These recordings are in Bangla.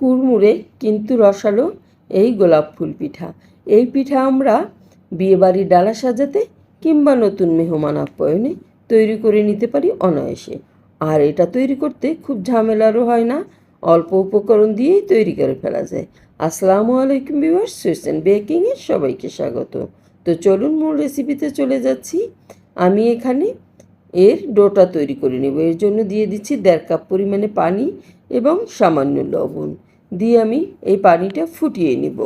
কুড়মুড়ে কিন্তু রসালো এই গোলাপ ফুল পিঠা। এই পিঠা আমরা বিয়েবাড়ির ডালা সাজাতে কিংবা নতুন মেহমান আপ্যায়নে তৈরি করে নিতে পারি অনায়াসে। আর এটা তৈরি করতে খুব ঝামেলারও হয় না, অল্প উপকরণ দিয়েই তৈরি করে ফেলা যায়। আসসালামু আলাইকুম ভিউয়ার্স সুইসেন বেকিংয়ে সবাইকে স্বাগত। তো চলুন মূল রেসিপিতে চলে যাচ্ছি। আমি এখানে এর ডোটা তৈরি করে নেব। এর জন্য দিয়ে দিচ্ছি দেড় কাপ পরিমাণে পানি এবং সামান্য লবণ। দিয়ে আমি এই পানিটা ফুটিয়ে নেব।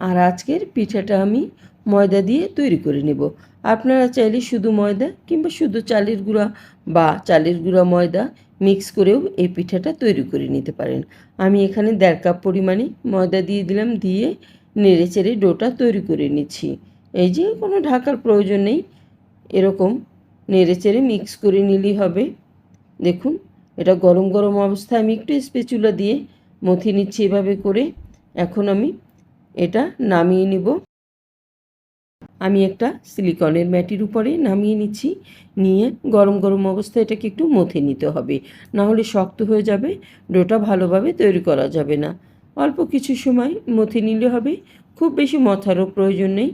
আর আজকের পিঠাটা আমি ময়দা দিয়ে তৈরি করে নেব। আপনারা চাইলে শুধু ময়দা কিংবা শুধু চালের গুঁড়া বা চালের গুঁড়া ময়দা মিক্স করেও এই পিঠাটা তৈরি করে নিতে পারেন। আমি এখানে দেড় কাপ পরিমাণে ময়দা দিয়ে দিলাম, দিয়ে নেড়ে চেড়ে ডোটা তৈরি করে নিচ্ছি। এই যে কোনো ঢাকার প্রয়োজন নেই, এরকম নেড়ে চেড়ে মিক্স করে নিলেই হবে। দেখুন, এটা গরম গরম অবস্থায় আমি একটু স্পেচুলা দিয়ে মথি নিচ্ছি এভাবে করে। এখন আমি এটা নামিয়ে নিব। আমি একটা সিলিকনের ম্যাটির উপরে নামিয়ে নিচ্ছি। নিয়ে গরম গরম অবস্থায় এটাকে একটু মথে নিতে হবে। না হলে শক্ত হয়ে যাবে, ডোটা ভালোভাবে তৈরি করা যাবে না। অল্প কিছু সময় মথে নিলে হবে। খুব বেশি মথারও প্রয়োজন নেই।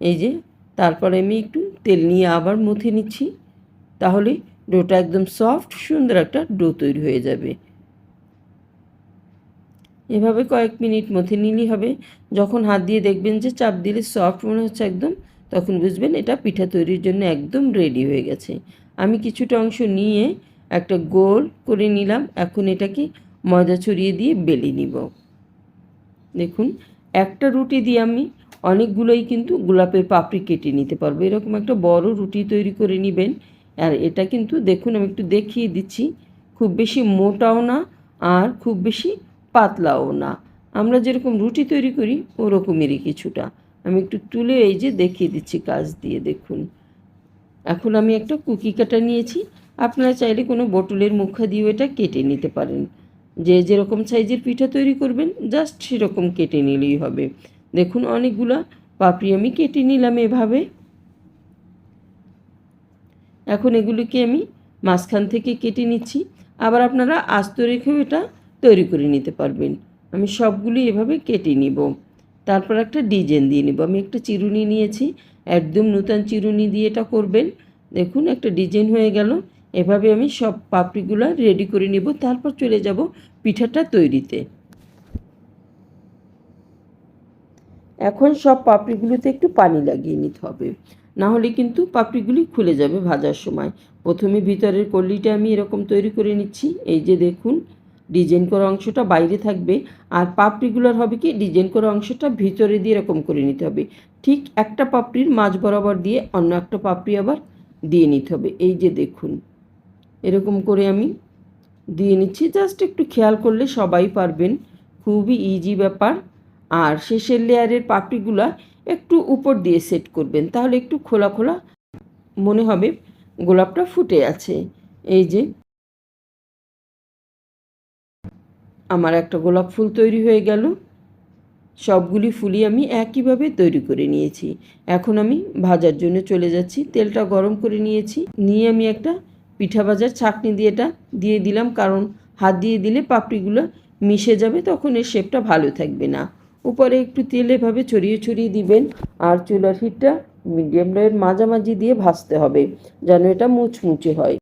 এই যে, তারপরে আমি একটু তেল নিয়ে আবার মথে নিচ্ছি। তাহলে ডোটা একদম সফট, সুন্দর একটা ডো তৈরি হয়ে যাবে। এভাবে কয়েক মিনিট মধ্যে নিলেই হবে। যখন হাত দিয়ে দেখবেন যে চাপ দিলে সফট মনে হচ্ছে একদম, তখন বুঝবেন এটা পিঠা তৈরির জন্য একদম রেডি হয়ে গেছে। আমি কিছুটা অংশ নিয়ে একটা গোল করে নিলাম। এখন এটাকে ময়দা ছড়িয়ে দিয়ে বেলে নিব। দেখুন, একটা রুটি দিয়ে আমি অনেকগুলোই কিন্তু গোলাপের পাপড়ি কেটে নিতে পারব। এরকম একটা বড় রুটি তৈরি করে নেবেন। আর এটা কিন্তু দেখুন, আমি একটু দেখিয়ে দিচ্ছি। খুব বেশি মোটাও না, আর খুব বেশি পাতলাও না। আমরা যেরকম রুটি তৈরি করি, ওরকমেরই কিছুটা। আমি একটু তুলে এই যে দেখিয়ে দিচ্ছি কাজ দিয়ে, দেখুন। এখন আমি একটা কুকি কাটা নিয়েছি। আপনারা চাইলে কোনো বোটলের মুখা দিয়েও এটা কেটে নিতে পারেন। যে যেরকম সাইজের পিঠা তৈরি করবেন, জাস্ট সেরকম কেটে নিলেই হবে। দেখুন, অনেকগুলো পাপড়ি আমি কেটে নিলাম এভাবে। এখন এগুলিকে আমি মাঝখান থেকে কেটে নিচ্ছি। আবার আপনারা আস্ত রেখেও এটা তৈরি করে নিতে পারবেন। আমি সবগুলি এভাবে কেটে নিব। তারপর একটা ডিজাইন দিয়ে নিব। আমি একটা চিরুনি নিয়েছি। একদম নূতন চিরুনি দিয়ে এটা করবেন। দেখুন, একটা ডিজাইন হয়ে গেল। এভাবে আমি সব পাপড়িগুলো রেডি করে নিব। তারপর চলে যাব পিঠাটা তৈরিতে। এখন সব পাপড়িগুলোতে একটু পানি লাগিয়ে নিতে হবে। না হলে কিন্তু পাপড়িগুলি খুলে যাবে ভাজার সময়। প্রথমে ভিতরের কলিটা আমি এরকম তৈরি করে নিচ্ছি। এই যে দেখুন ডিজাইন করা অংশটা বাইরে থাকবে আর পাপড়িগুলোর হবে কি ডিজাইন করা অংশটা ভিতরে দিয়ে এরকম করে নিতে হবে। ঠিক একটা পাপড়ির মাঝ বরাবর দিয়ে অন্য একটা পাপড়ি আবার দিয়ে নিতে হবে। এই যে দেখুন, এরকম করে আমি দিয়ে নিচ্ছি। জাস্ট একটু খেয়াল করলে সবাই পারবেন, খুবই ইজি ব্যাপার। আর শেষের লেয়ারের পাপড়িগুলো একটু উপর দিয়ে সেট করবেন, তাহলে একটু খোলা খোলা মনে হবে গোলাপটা ফুটে আছে। এই যে আমার একটা গোলাপ ফুল তৈরি হয়ে গেল। সবগুলি ফুলই আমি একইভাবে তৈরি করে নিয়েছি। এখন আমি ভাজার জন্য চলে যাচ্ছি। তেলটা গরম করে নিয়েছি। নিয়ে আমি একটা পিঠা ভাজার ছাঁকনি দিয়ে এটা দিয়ে দিলাম। কারণ হাত দিয়ে দিলে পাপড়িগুলো মিশে যাবে, তখন এর শেপটা ভালো থাকবে না। উপরে একটু তেল এভাবে ছড়িয়ে ছড়িয়ে দিবেন। আর চুলার হিটটা মিডিয়াম লোয়ের মাঝামাঝি দিয়ে ভাজতে হবে, যেন এটা মুচমুচে হয়।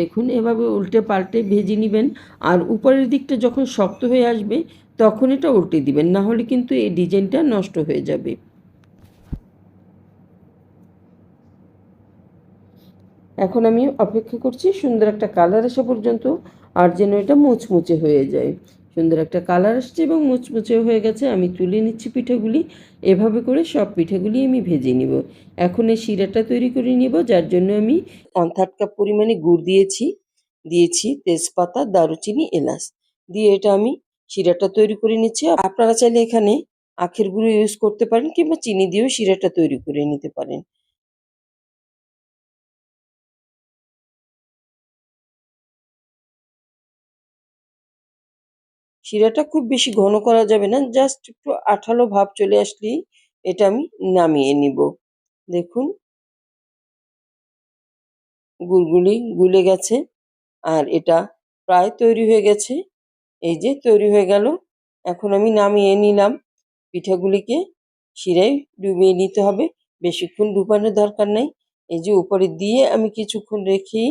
দেখুন, এভাবে উল্টে পাল্টে ভেজে নেবেন। আর উপরের দিকটা যখন শক্ত হয়ে আসবে, তখন এটা উল্টে দিবেন। না হলে কিন্তু এই ডিজাইনটা নষ্ট হয়ে যাবে। এখন আমি অপেক্ষা করছি সুন্দর একটা কালার আসা পর্যন্ত, আর যেন এটা মুচমুচে হয়ে যায়। সুন্দর একটা কালার আসছে এবং মুচমুচে হয়ে গেছে। আমি তুলে নিচ্ছি পিঠাগুলি। এভাবে করে সব পিঠাগুলি আমি ভেজে নিব। এখন এই শিরাটা তৈরি করে নিব, যার জন্য আমি ওয়ান থার্ড কাপ পরিমাণে গুড় দিয়েছি। দিয়েছি তেজপাতা, দারুচিনি, এলাচ। দিয়ে এটা আমি শিরাটা তৈরি করে নিচ্ছি। আপনারা চাইলে এখানে আখের গুঁড়ো ইউজ করতে পারেন কিংবা চিনি দিয়েও শিরাটা তৈরি করে নিতে পারেন। শিরাটা খুব বেশি ঘন করা যাবে না জাস্ট একটু আঠালো ভাব চলে আসলেই এটা আমি নামিয়ে নিব। দেখুন। গুড়গুলি গুলে গেছে আর এটা প্রায় তৈরি হয়ে গেছে। এই যে তৈরি হয়ে গেল, এখন আমি নামিয়ে নিলাম। পিঠাগুলিকে শিরায় ডুবিয়ে নিতে হবে, বেশিক্ষণ ডুবানোর দরকার নেই। এই যে উপরে দিয়ে আমি কিছুক্ষণ রেখেই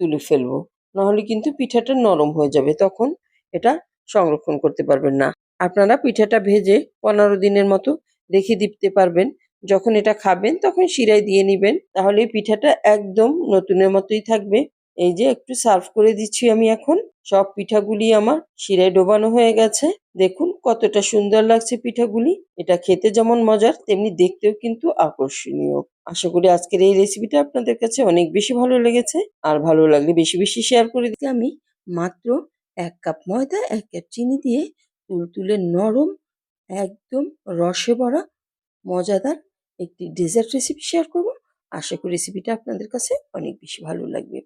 তুলে ফেলব, নাহলে কিন্তু পিঠাটা নরম হয়ে যাবে, তখন এটা সংরক্ষণ করতে পারবেন না। আপনারা পিঠাটা ভেজে পনেরো দিনের মতো রেখে দিতে পারবেন। যখন এটা খাবেন, তখন শিরায় দিয়ে নিবেন। তাহলে পিঠাটা একদম নতুনের মতোই থাকবে। এই যে একটু সার্ভ করে দিচ্ছি আমি এখন। সব পিঠাগুলি আমার শিরায় ডোবানো হয়ে গেছে। দেখুন কতটা সুন্দর লাগছে পিঠাগুলি। এটা খেতে যেমন মজার, তেমনি দেখতেও কিন্তু আকর্ষণীয়। আশা করি আজকের এই রেসিপিটা আপনাদের কাছে অনেক বেশি ভালো লেগেছে। আর ভালো লাগলে বেশি বেশি শেয়ার করে দিতে আমি মাত্র এক কাপ ময়দা, এক কাপ চিনি দিয়ে তুলতুলে নরম, একদম রসে ভরা, মজাদার একটি ডেজার্ট রেসিপি শেয়ার করব। আশা করি রেসিপিটা আপনাদের কাছে অনেক বেশি ভালো লাগবে।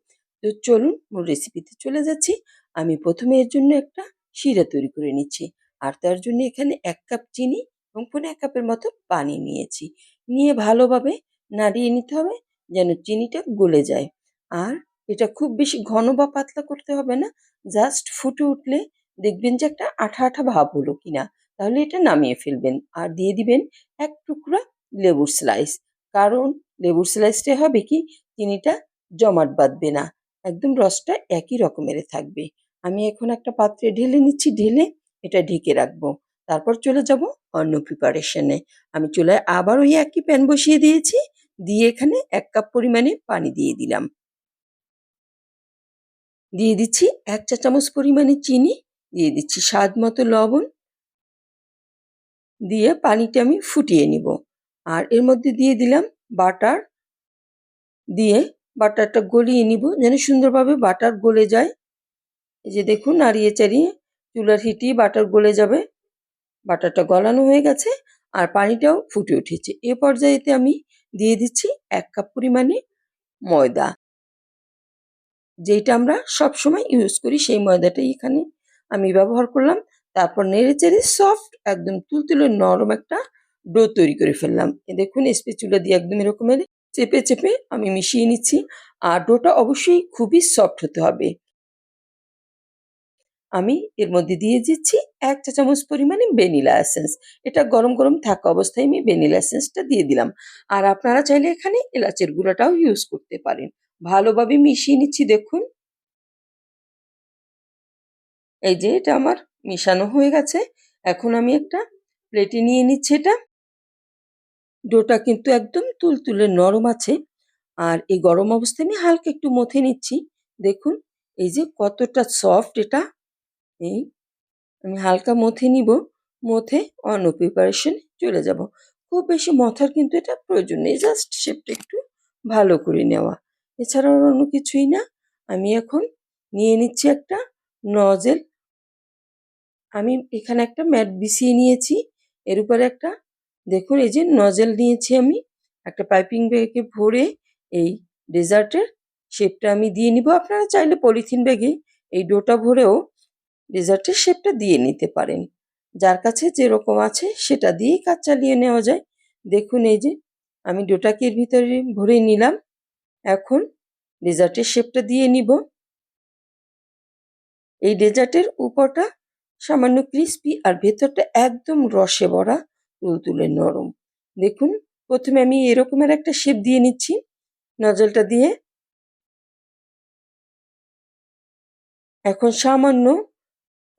তো চলুন মূল রেসিপিতে চলে যাচ্ছি। আমি প্রথমে এর জন্য একটা শিরা তৈরি করে নিচ্ছি। আর তার জন্য এখানে এক কাপ চিনি এবং পনেরো এক কাপের মতো পানি নিয়েছি। নিয়ে ভালোভাবে নাড়িয়ে নিতে হবে যেন চিনিটা গলে যায়। আর এটা খুব বেশি ঘন বা পাতলা করতে হবে না। জাস্ট ফুটে উঠলে দেখবেন যে একটা আঠা আঠা ভাব হলো কিনা। তাহলে এটা নামিয়ে ফেলবেন আর দিয়ে দিবেন এক টুকরা লেবুর স্লাইস কারণ লেবুর স্লাইসটা হবে কি? চিনিটা জমাট বাঁধবে না। একদম রসটা একই রকমের থাকবে। আমি এখন একটা পাত্রে ঢেলে নিচ্ছি, ঢেলে এটা ঢেকে রাখব। তারপর চলে যাব অন্য প্রিপারেশনে আমি চুলায় আবার ওই একই প্যান বসিয়ে দিয়েছি। দিয়ে এখানে এক কাপ পরিমাণে পানি দিয়ে দিলাম। দিয়ে দিচ্ছি এক চা চামচ পরিমাণে চিনি, দিয়ে দিচ্ছি স্বাদ মতো লবণ। দিয়ে পানিটা আমি ফুটিয়ে নিব। আর এর মধ্যে দিয়ে দিলাম বাটার। দিয়ে বাটারটা গলিয়ে নিব যেন সুন্দরভাবে বাটার গলে যায়। এই যে দেখুন নাড়িয়ে চাড়িয়ে চুলার হিটিয়ে বাটার গলে যাবে। বাটারটা গলানো হয়ে গেছে আর পানিটাও ফুটে উঠেছে। এ পর্যায়েতে আমি দিয়ে দিচ্ছি এক কাপ পরিমাণে ময়দা। যেটা আমরা সব সময় ইউজ করি, সেই ময়দাটাই এখানে আমি ব্যবহার করলাম। তারপর নেড়ে চেড়ে সফট একদম তুলতুলে নরম একটা ডো তৈরি করে ফেললাম। দেখুন স্পেচুলা দিয়ে একদম এরকমের চেপে চেপে আমি মিশিয়ে নিচ্ছি। আর ডোটা অবশ্যই খুবই সফট হতে হবে। আমি এর মধ্যে দিয়ে দিচ্ছি এক চা চামচ পরিমাণে ভ্যানিলা এসেন্স এটা গরম গরম থাকা অবস্থায় আমি ভ্যানিলা এসেন্সটা দিয়ে দিলাম। আর আপনারা চাইলে এখানে এলাচের গুঁড়াটাও ইউজ করতে পারেন। ভালোভাবে মিশিয়ে নিচ্ছি, দেখুন। এই যে এটা আমার মিশানো হয়ে গেছে। এখন আমি একটা প্লেটে নিয়ে নিচ্ছি এটা। ডোটা কিন্তু একদম তুলতুলে নরম আছে। আর এই গরম অবস্থায় আমি হালকা একটু মথে নিচ্ছি। দেখুন, এই যে কতটা সফট এটা। এই, আমি হালকা মথে নিব। মথে অন্য প্রিপারেশন চলে যাব। খুব বেশি মথার কিন্তু এটা প্রয়োজন নেই। জাস্ট শেপটা একটু ভালো করে নেওয়া। এছাড়াও আর অন্য কিছুই না। আমি এখন নিয়ে নিচ্ছি একটা নজেল। আমি এখানে একটা ম্যাট বিছিয়ে নিয়েছি। এর উপরে একটা, দেখুন এই যে নজেল নিয়েছি আমি। একটা পাইপিং ব্যাগে ভরে এই ডেজার্টের শেপটা আমি দিয়ে নিব। আপনারা চাইলে পলিথিন ব্যাগে এই ডোটা ভরেও ডেজার্টের শেপটা দিয়ে নিতে পারেন। যার কাছে যেরকম আছে সেটা দিয়েই কাজ চালিয়ে নেওয়া যায়। দেখুন এই যে, আমি ডোটাকে এর ভিতরে ভরে নিলাম। এখন ডেজার্টের শেপটা দিয়ে নিব। এই ডেজার্টের উপরটা সামান্য ক্রিস্পি আর ভেতরটা একদম রসে ভরা তুলতুলে নরম। দেখুন, প্রথমে আমি এরকমের একটা শেপ দিয়ে নিচ্ছি। নজলটা দিয়ে এখন সামান্য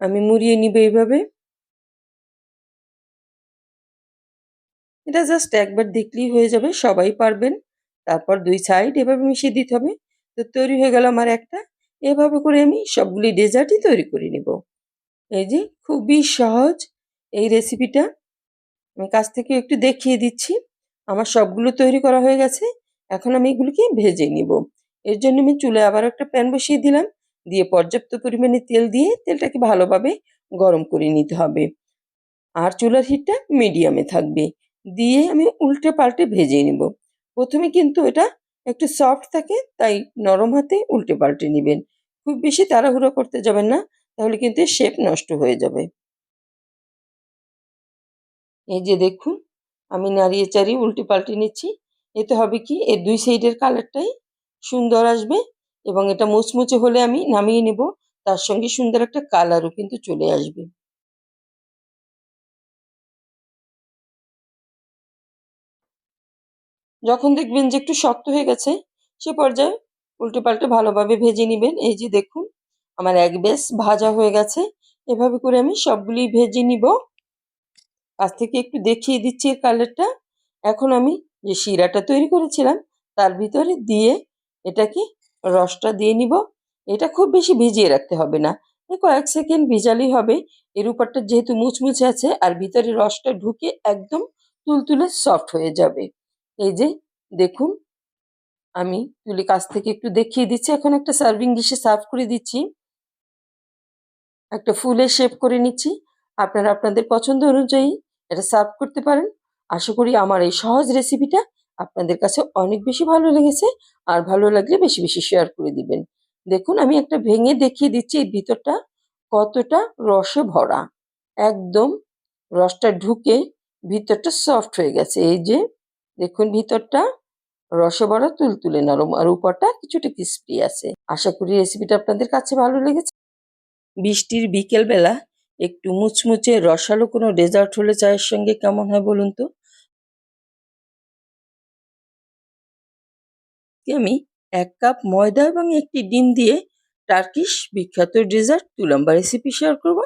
আমি মুড়িয়ে নিব এইভাবে। এটা জাস্ট একবার দেখলেই হয়ে যাবে, সবাই পারবেন। তারপর দুই সাইড এভাবে মিশিয়ে দিতে হবে। তো তৈরি হয়ে গেল আমার একটা। এভাবে করে আমি সবগুলি ডেজার্টই তৈরি করে নেব। এই যে, খুবই সহজ এই রেসিপিটা আমি কাছ থেকে একটু দেখিয়ে দিচ্ছি। আমার সবগুলো তৈরি করা হয়ে গেছে। এখন আমি এগুলিকে ভেজে নিব। এর জন্য আমি চুলে আবার একটা প্যান বসিয়ে দিলাম। দিয়ে পর্যাপ্ত পরিমাণে তেল দিয়ে তেলটাকে ভালোভাবে গরম করে নিতে হবে। আর চুলার হিটটা মিডিয়ামে থাকবে। দিয়ে আমি উল্টে পাল্টে ভেজে নিব। প্রথমে কিন্তু এটা একটু সফট থাকে, তাই নরম হাতে উল্টে পাল্টে নেবেন। খুব বেশি তাড়াহুড়ো করতে যাবেন না, তাহলে কিন্তু শেপ নষ্ট হয়ে যাবে। এই যে দেখুন, আমি নাড়িয়ে চাড়িয়ে উল্টে পাল্টে নিচ্ছি। এতে হবে কি, এর দুই সাইডের কালারটাই সুন্দর আসবে এবং এটা মুচমুচে হলে আমি নামিয়ে নেব। তার সঙ্গে সুন্দর একটা কালারও কিন্তু চলে আসবে। যখন দেখবেন যে একটু শক্ত হয়ে গেছে, সে পর্যায়ে উল্টে পাল্টে ভালোভাবে ভেজে নেবেন। এই যে দেখুন, আমার এক বেশ ভাজা হয়ে গেছে। এভাবে করে আমি সবগুলি ভেজে নিব। আজ থেকে একটু দেখিয়ে দিচ্ছি এর কালারটা। এখন আমি যে শিরাটা তৈরি করেছিলাম, তার ভিতরে দিয়ে এটাকে রসটা দিয়ে নিব। এটা খুব বেশি ভিজিয়ে রাখতে হবে না। কয়েক সেকেন্ড ভিজালেই হবে। এর উপরটা যেহেতু মুচমুচে আছে, আর ভিতরে রসটা ঢুকে একদম তুলতুলে সফট হয়ে যাবে। এই যে, দেখুন, আমি তুলি কাছ থেকে একটু দেখিয়ে দিচ্ছি। এখন একটা সার্ভিং ডিশে সার্ভ করে দিচ্ছি। একটা ফুলের শেপ করে নিচ্ছি। আপনারা আপনাদের পছন্দ অনুযায়ী এটা সার্ভ করতে পারেন। আশা করি আমার এই সহজ রেসিপিটা আপনাদের কাছে অনেক বেশি ভালো লেগেছে। আর ভালো লাগলে বেশি বেশি শেয়ার করে দিবেন। দেখুন, আমি একটা ভেঙে দেখিয়ে দিচ্ছি। এর ভিতরটা কতটা রসে ভরা। একদম রসটা ঢুকে ভিতরটা সফট হয়ে গেছে। এই যে দেখুন ভিতরটা রসে ভরা তুলতুলে নরম, আর উপরটা কিছুটা ক্রিস্পি আছে। আশা করি রেসিপিটা আপনাদের কাছে ভালো লেগেছে। বৃষ্টির বিকেলবেলা একটু মুচমুচে রসালো কোনো ডেজার্ট হলে চায়ের সঙ্গে কেমন হয় বলুন তো? আমি এক কাপ ময়দা এবং একটি ডিম দিয়ে টার্কিশ বিখ্যাত ডেজার্ট তুলাম্বা রেসিপি শেয়ার করব।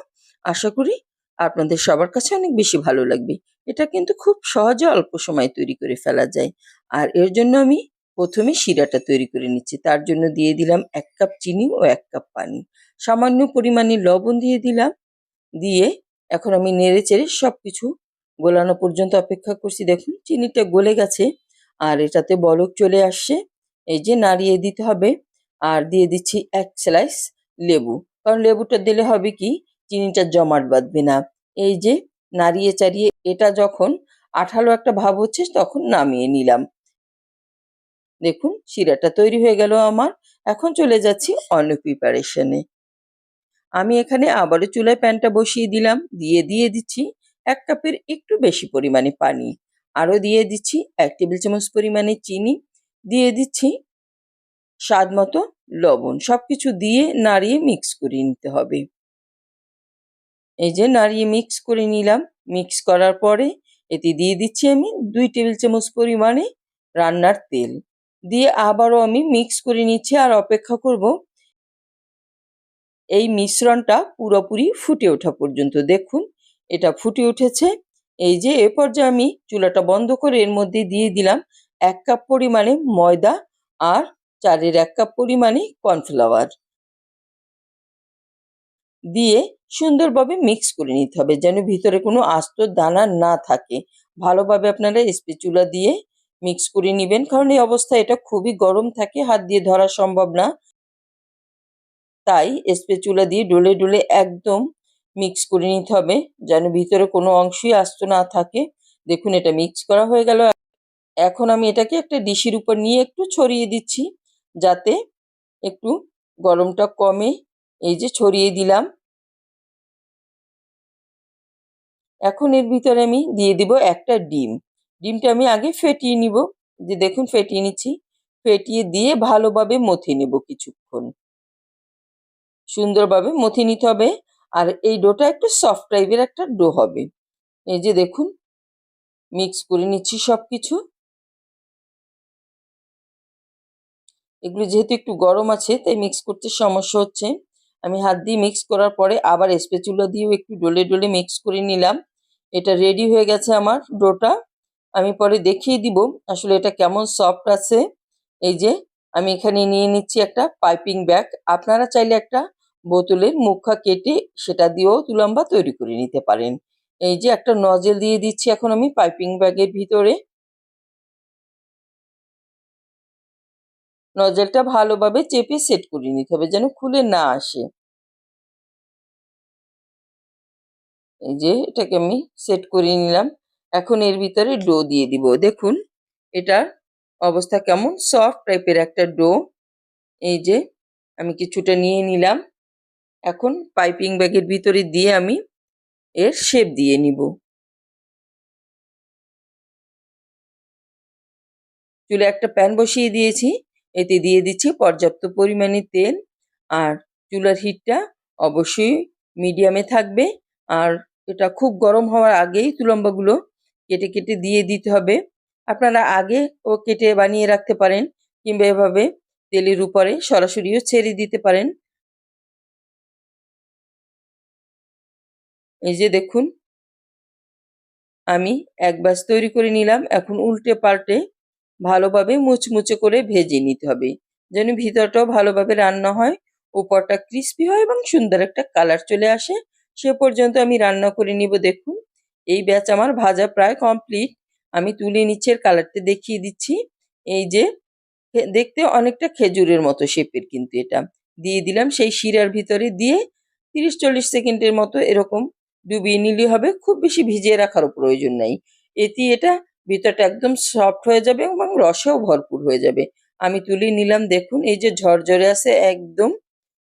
আশা করি আপনাদের সবার কাছে অনেক বেশি ভালো লাগবে। এটা কিন্তু খুব সহজে অল্প সময় তৈরি করে ফেলা যায়। আর এর জন্য আমি প্রথমে শিরাটা তৈরি করে নিচ্ছি। তার জন্য দিয়ে দিলাম এক কাপ চিনি ও এক কাপ পানি। সামান্য পরিমাণে লবণ দিয়ে দিলাম। দিয়ে এখন আমি নেড়ে চেড়ে সব কিছু গোলানো পর্যন্ত অপেক্ষা করছি। দেখুন, চিনিটা গলে গেছে আর এটাতে বলক চলে আসছে। এই যে নাড়িয়ে দিতে হবে। আর দিয়ে দিচ্ছি এক স্লাইস লেবু। কারণ লেবুটা দিলে হবে কি? চিনিটা জমাট বাঁধবে না। এই যে নাড়িয়ে চাড়িয়ে এটা যখন আঠালো একটা ভাব হচ্ছে তখন নামিয়ে নিলাম। দেখুন, শিরাটা তৈরি হয়ে গেল আমার। এখন চলে যাচ্ছি অন্য প্রিপারেশনে আমি এখানে আবারও চুলায় প্যানটা বসিয়ে দিলাম। দিয়ে দিয়ে দিচ্ছি এক কাপের একটু বেশি পরিমাণে পানি। আরও দিয়ে দিচ্ছি এক টেবিল চামচ পরিমাণে চিনি। দিয়ে দিচ্ছি স্বাদ মতো লবণ। সব কিছু দিয়ে নাড়িয়ে মিক্স করে নিতে হবে। এই যে নাড়িয়ে মিক্স করে নিলাম। মিক্স করার পরে এতে দিয়ে দিচ্ছি আমি দুই টেবিল চামচ পরিমাণে রান্নার তেল। দিয়ে আবারও আমি মিক্স করে নিচ্ছি আর অপেক্ষা করব। এই মিশ্রণটা পুরোপুরি ফুটে ওঠা পর্যন্ত। দেখুন, এটা ফুটে উঠেছে। এই যে এ পর্যায়ে আমি চুলাটা বন্ধ করে এর মধ্যে দিয়ে দিলাম এক কাপ পরিমাণে ময়দা আর চারের এক কাপ পরিমাণে কর্নফ্লাওয়ার। দিয়ে সুন্দরভাবে মিক্স করে নিতে হবে যেন ভিতরে কোনো আস্ত দানা না থাকে। ভালোভাবে আপনারা স্পেচুলা দিয়ে মিক্স করে নেবেন কারণ এই অবস্থায় এটা খুবই গরম থাকে, হাত দিয়ে ধরা সম্ভব না। তাই স্পেচুলা দিয়ে ডলে ডলে একদম মিক্স করে নিতে হবে যেন ভিতরে কোনো অংশই আস্ত না থাকে। দেখুন এটা মিক্স করা হয়ে গেল। এখন আমি এটাকে একটা ডিশের উপর নিয়ে একটু ছড়িয়ে দিচ্ছি যাতে একটু গরমটা কমে এই যে ছড়িয়ে দিলাম। এখন এর ভিতরে আমি দিয়ে দিব একটা ডিম। ডিমটা আমি আগে ফেটিয়ে নিব। যে দেখুন, ফেটিয়ে নিচ্ছি। ফেটিয়ে দিয়ে ভালোভাবে মথে নেব কিছুক্ষণ। সুন্দরভাবে মথে নিতে হবে। আর এই ডোটা একটু সফট টাইপের একটা ডো হবে। এই যে দেখুন মিক্স করে নিচ্ছি সব কিছু এগুলো যেহেতু একটু গরম আছে, তাই মিক্স করতে সমস্যা হচ্ছে। আমি হাত দিয়ে মিক্স করার পরে আবার স্পেচুলা দিয়েও একটু ডলে ডলে মিক্স করে নিলাম। এটা রেডি হয়ে গেছে আমার ডোটা। আমি পরে দেখিয়ে দিব আসলে এটা কেমন সফট আছে। এই যে, আমি এখানে নিয়ে নিচ্ছি একটা পাইপিং ব্যাগ আপনারা চাইলে একটা বোতলের মুখা কেটে সেটা দিয়েও তুলাম্বা তৈরি করে নিতে পারেন। এই যে, একটা নজেল দিয়ে দিচ্ছি এখন আমি পাইপিং ব্যাগের ভিতরে। নজেলটা ভালোভাবে চেপে সেট করে নিতে হবে যেন খুলে না আসে। এই যে এটাকে আমি সেট করে নিলাম। এখন এর ভিতরে ডো দিয়ে দিব। দেখুন, এটার অবস্থা কেমন? সফট টাইপের একটা ডো এই যে আমি কিছুটা নিয়ে নিলাম। এখন পাইপিং ব্যাগের ভিতরে দিয়ে আমি এর শেপ দিয়ে নিব। চুলে একটা প্যান বসিয়ে দিয়েছি। এতে দিয়ে দিচ্ছি পর্যাপ্ত পরিমাণে তেল আর চুলার হিটটা অবশ্যই মিডিয়ামে থাকবে। আর এটা খুব গরম হওয়ার আগেই তুলম্বাগুলো কেটে কেটে দিয়ে দিতে হবে। আপনারা আগে ও কেটে বানিয়ে রাখতে পারেন কিংবা এভাবে তেলের উপরে সরাসরিও ছেড়ে দিতে পারেন। এই যে দেখুন, আমি এক ব্যাচ তৈরি করে নিলাম। এখন উল্টে পাল্টে ভালোভাবে মুচমুচে করে ভেজে নিতে হবে। যেন ভিতরটাও ভালোভাবে রান্না হয় উপরটা ক্রিস্পি হয় এবং সুন্দর একটা কালার চলে আসে। সে পর্যন্ত আমি রান্না করে নিব, দেখুন। এই ব্যাচ আমার ভাজা প্রায় কমপ্লিট আমি তুলে নিচ্ছি, এর কালারটা দেখিয়ে দিচ্ছি। এই যে দেখতে অনেকটা খেজুরের মতো শেপের কিন্তু এটা। দিয়ে দিলাম সেই শিরার ভিতরে দিয়ে তিরিশ চল্লিশ সেকেন্ডের মতো এরকম ডুবিয়ে নিলে হবে। খুব বেশি ভিজিয়ে রাখারও প্রয়োজন নাই। এতে এটা ভিতরটা একদম সফট হয়ে যাবে এবং রসেও ভরপুর হয়ে যাবে। আমি তুলে নিলাম, দেখুন, এই যে ঝরঝরে আছে, একদম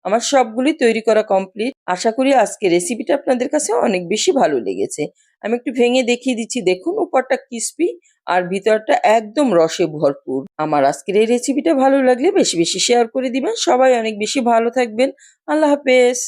আমার সবগুলি তৈরি করা কমপ্লিট আশা করি আজকে রেসিপিটা আপনাদের কাছে অনেক বেশি ভালো লেগেছে। আমি একটু ভেঙে দেখিয়ে দিচ্ছি, দেখুন, উপরটা ক্রিস্পি আর ভিতরটা একদম রসে ভরপুর। আমার আজকের এই রেসিপিটা ভালো লাগলে বেশি বেশি শেয়ার করে দিবেন। সবাই অনেক বেশি ভালো থাকবেন। আল্লাহ হাফেজ।